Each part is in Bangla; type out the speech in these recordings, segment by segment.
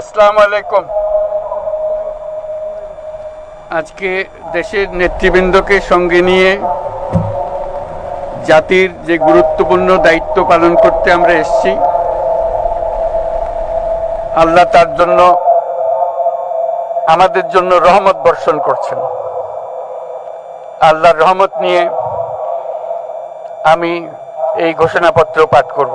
আসসালামু আলাইকুম। আজকে দেশের নেতৃবৃন্দকে সঙ্গে নিয়ে জাতির যে গুরুত্বপূর্ণ দায়িত্ব পালন করতে আমরা এসেছি, আল্লাহ তার জন্য আমাদের জন্য রহমত বর্ষণ করছেন। আল্লাহর রহমত নিয়ে আমি এই ঘোষণাপত্র পাঠ করব।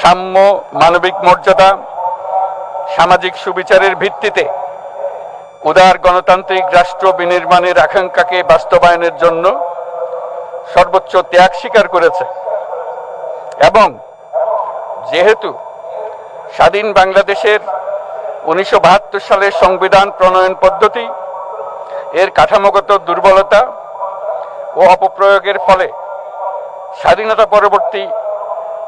সাম্য মানবিক মর্যাদা, সামাজিক সুবিচারের ভিত্তিতে উদার গণতান্ত্রিক রাষ্ট্র বিনির্মাণের আকাঙ্ক্ষাকে বাস্তবায়নের জন্য সর্বোচ্চ ত্যাগ স্বীকার করেছে। এবং যেহেতু স্বাধীন বাংলাদেশের উনিশশো বাহাত্তর সালের সংবিধান প্রণয়ন পদ্ধতি এর কাঠামোগত দুর্বলতা ও অপপ্রয়োগের ফলে স্বাধীনতা পরবর্তী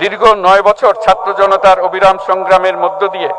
দীর্ঘ নয় বছর ছাত্র জনতার অবিরাম সংগ্রামের মধ্য দিয়ে